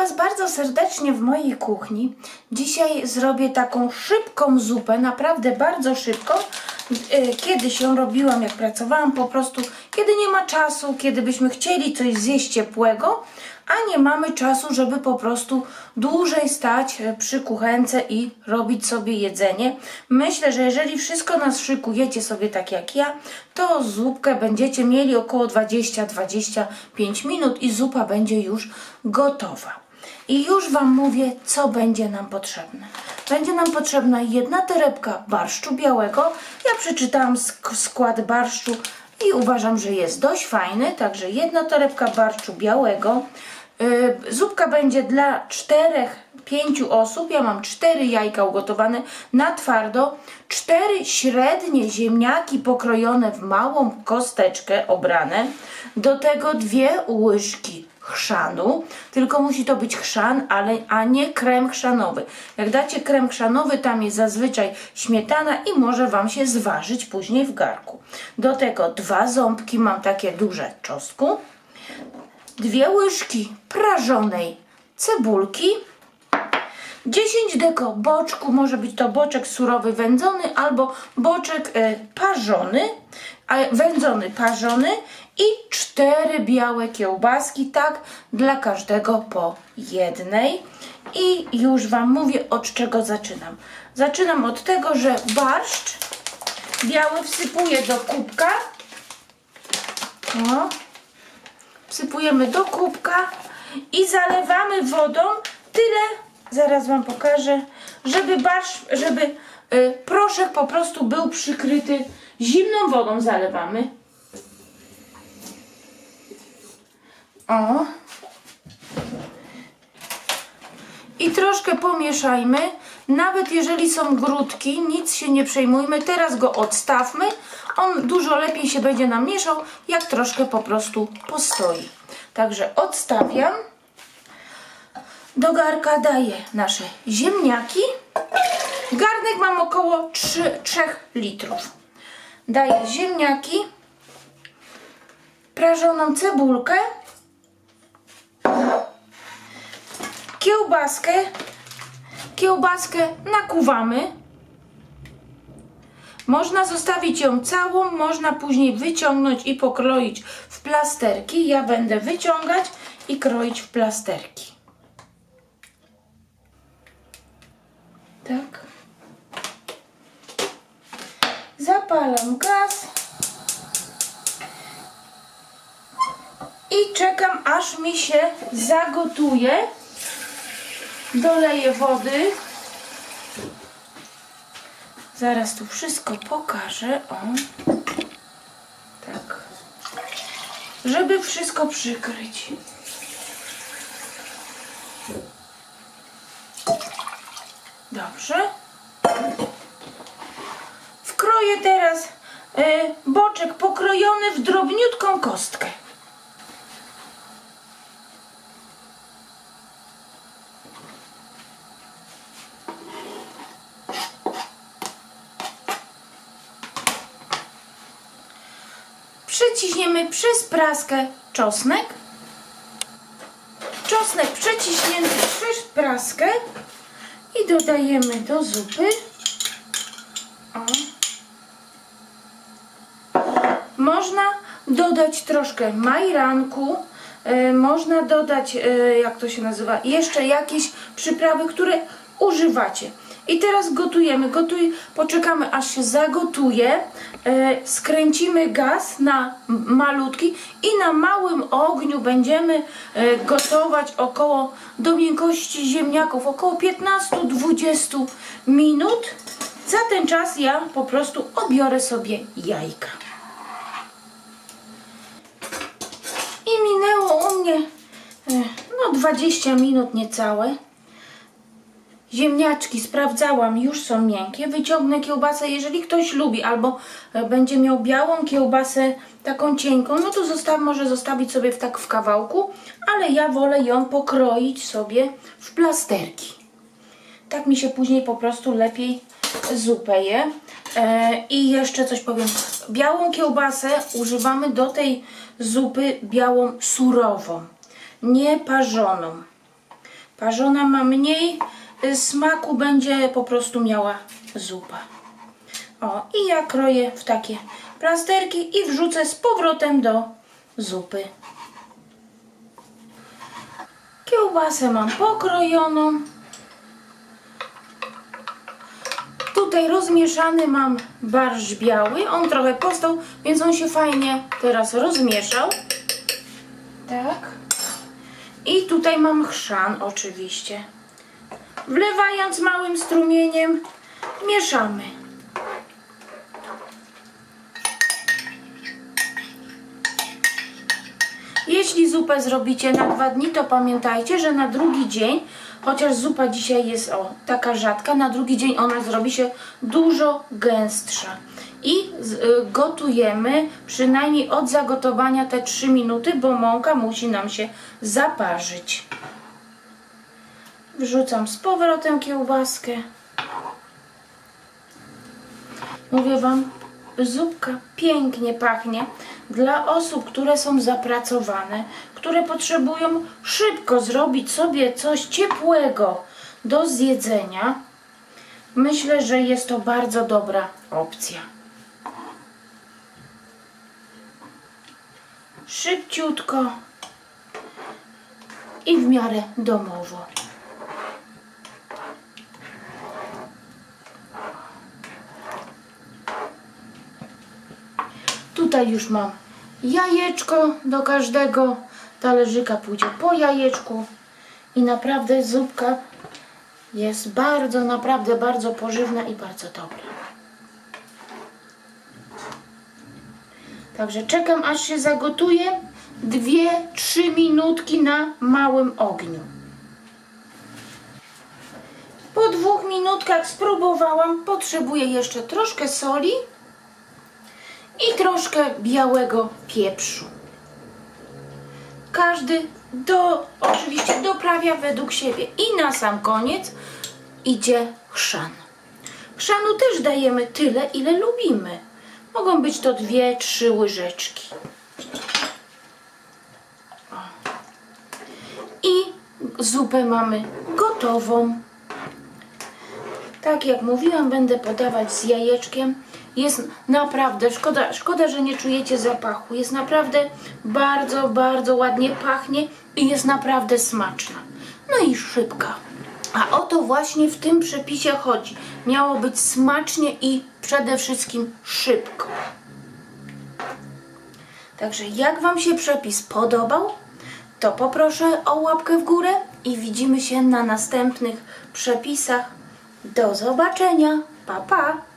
Was bardzo serdecznie w mojej kuchni. Dzisiaj zrobię taką szybką zupę, naprawdę bardzo szybką. Y, Kiedyś ją robiłam, jak pracowałam, po prostu kiedy nie ma czasu, kiedy byśmy chcieli coś zjeść ciepłego, a nie mamy czasu, żeby po prostu dłużej stać e, przy kuchence i robić sobie jedzenie. Myślę, że jeżeli wszystko nas szykujecie sobie tak jak ja, to zupkę będziecie mieli około 20-25 minut i zupa będzie już gotowa. I już Wam mówię, co będzie nam potrzebne. Będzie nam potrzebna jedna torebka barszczu białego. Ja przeczytałam sk- skład barszczu i uważam, że jest dość fajny. Także jedna torebka barszczu białego. Yy, Zupka będzie dla czterech, pięciu osób. Ja mam cztery jajka ugotowane na twardo, cztery średnie ziemniaki pokrojone w małą kosteczkę obrane. Do tego dwie łyżki chrzanu, tylko musi to być chrzan, ale, a nie krem chrzanowy. Jak dacie krem chrzanowy, tam jest zazwyczaj śmietana i może Wam się zważyć później w garku. Do tego dwa ząbki, mam takie duże czosnku, dwie łyżki prażonej cebulki, 10 deko boczku, może być to boczek surowy wędzony albo boczek e, parzony, wędzony parzony i cztery białe kiełbaski, tak dla każdego po jednej. I już Wam mówię od czego zaczynam. Zaczynam od tego, że barszcz biały wsypuję do kubka. O wsypujemy do kubka i zalewamy wodą tyle, zaraz Wam pokażę, żeby barsz, żeby y, proszek po prostu był przykryty zimną wodą zalewamy. O. I troszkę pomieszajmy. Nawet jeżeli są grudki, nic się nie przejmujmy. Teraz go odstawmy. On dużo lepiej się będzie nam mieszał, jak troszkę po prostu postoi. Także odstawiam. Do garka daję nasze ziemniaki. Garnek mam około 3, 3 litrów. Daję ziemniaki, prażoną cebulkę, kiełbaskę, kiełbaskę nakuwamy. Można zostawić ją całą, można później wyciągnąć i pokroić w plasterki. Ja będę wyciągać i kroić w plasterki. Tak. Zapalam gaz. I czekam aż mi się zagotuje. Doleję wody. Zaraz tu wszystko pokażę. O. Tak. Żeby wszystko przykryć. Dobrze. Wkroję teraz y, boczek pokrojony w drobniutką kostkę. Przeciśniemy przez praskę czosnek. Czosnek przeciśnięty przez praskę i dodajemy do zupy. Można dodać troszkę majranku, e, można dodać, e, jak to się nazywa, jeszcze jakieś przyprawy, które używacie. I teraz gotujemy, gotuj, poczekamy aż się zagotuje, e, skręcimy gaz na malutki i na małym ogniu będziemy gotować około do miękkości ziemniaków, około 15-20 minut. Za ten czas ja po prostu obiorę sobie jajka. I e, no 20 minut niecałe. Ziemniaczki sprawdzałam, już są miękkie. Wyciągnę kiełbasę, jeżeli ktoś lubi albo e, będzie miał białą kiełbasę taką cienką, no to zostaw, może zostawić sobie w tak w kawałku, ale ja wolę ją pokroić sobie w plasterki. Tak mi się później po prostu lepiej zupę je. E, I jeszcze coś powiem. Białą kiełbasę używamy do tej zupy białą surową, nie parzoną. Parzona ma mniej y, smaku, będzie po prostu miała zupa. O, i ja kroję w takie plasterki i wrzucę z powrotem do zupy. Kiełbasę mam pokrojoną. Tutaj rozmieszany mam barszcz biały. On trochę postał, więc on się fajnie teraz rozmieszał. Tak. I tutaj mam chrzan oczywiście. Wlewając małym strumieniem, mieszamy. Jeśli zupę zrobicie na dwa dni, to pamiętajcie, że na drugi dzień, chociaż zupa dzisiaj jest o taka rzadka, na drugi dzień ona zrobi się dużo gęstsza. I y, gotujemy przynajmniej od zagotowania te 3 minuty, bo mąka musi nam się zaparzyć. Wrzucam z powrotem kiełbaskę. Mówię Wam, zupka pięknie pachnie. Dla osób, które są zapracowane, które potrzebują szybko zrobić sobie coś ciepłego do zjedzenia, myślę, że jest to bardzo dobra opcja. Szybciutko i w miarę domowo. Tutaj już mam jajeczko do każdego talerzyka pójdzie po jajeczku i naprawdę zupka jest bardzo, naprawdę bardzo pożywna i bardzo dobra. Także czekam aż się zagotuje. Dwie, trzy minutki na małym ogniu. Po dwóch minutkach spróbowałam. Potrzebuję jeszcze troszkę soli i troszkę białego pieprzu. Każdy do, oczywiście doprawia według siebie. I na sam koniec idzie chrzan. Chrzanu też dajemy tyle, ile lubimy. Mogą być to dwie, trzy łyżeczki. I zupę mamy gotową. Tak jak mówiłam, będę podawać z jajeczkiem. Jest naprawdę, szkoda, szkoda, że nie czujecie zapachu. Jest naprawdę bardzo, bardzo ładnie pachnie i jest naprawdę smaczna. No i szybka. A o to właśnie w tym przepisie chodzi. Miało być smacznie i przede wszystkim szybko. Także jak Wam się przepis podobał, to poproszę o łapkę w górę i widzimy się na następnych przepisach. Do zobaczenia. Pa, pa!